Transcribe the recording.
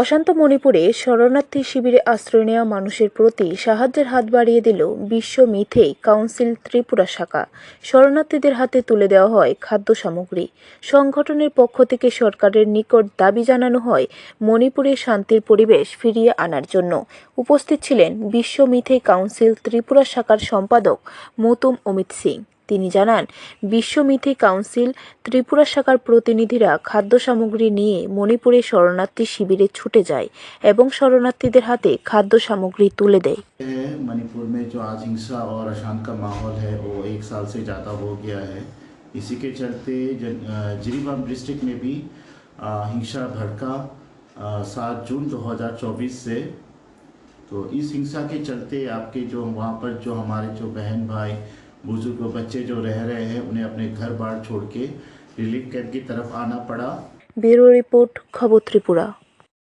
অশান্ত মণিপুরে শরণার্থী শিবিরে আশ্রয় নেওয়া মানুষের প্রতি সাহায্যের হাত বাড়িয়ে দিল বিশ্ব মিথেই কাউন্সিল ত্রিপুরা শাখা। শরণার্থীদের হাতে তুলে দেওয়া হয় খাদ্য সামগ্রী। সংগঠনের পক্ষ থেকে সরকারের নিকট দাবি জানানো হয় মণিপুরে শান্তির পরিবেশ ফিরিয়ে আনার জন্য। উপস্থিত ছিলেন বিশ্ব মিথেই কাউন্সিল ত্রিপুরা শাখার সম্পাদক মতুম অমিত সিং। তিনি জানান বিশ্ব মিথি কাউন্সিল ত্রিপুরা শাখার প্রতিনিধিরা খাদ্য সামগ্রী নিয়ে মণিপুরে শরণার্থী শিবিরে ছুটে যায় এবং শরণার্থীদের হাতে খাদ্য সামগ্রী তুলে দেয় है मणिपुर में जो आज हिंसा और अशांत का माहौल है वो एक साल से ज़्यादा हो गया है इसी के चलते जन अ, जिरीबाम डिस्ट्रिक्ट में भी अ, हिंसा भड़का सात जून 2024 से तो इस हिंसा के चलते आपके जो वहाँ पर जो हमारे जो बहन भाई बुज़ुर्ग बच्चे जो रह रहे हैं, उन्हें अपने घर बार छोड़ के रिलीफ कैंप की तरफ़ आना पड़ा। ब्यूरो रिपोर्ट खबर त्रिपुरा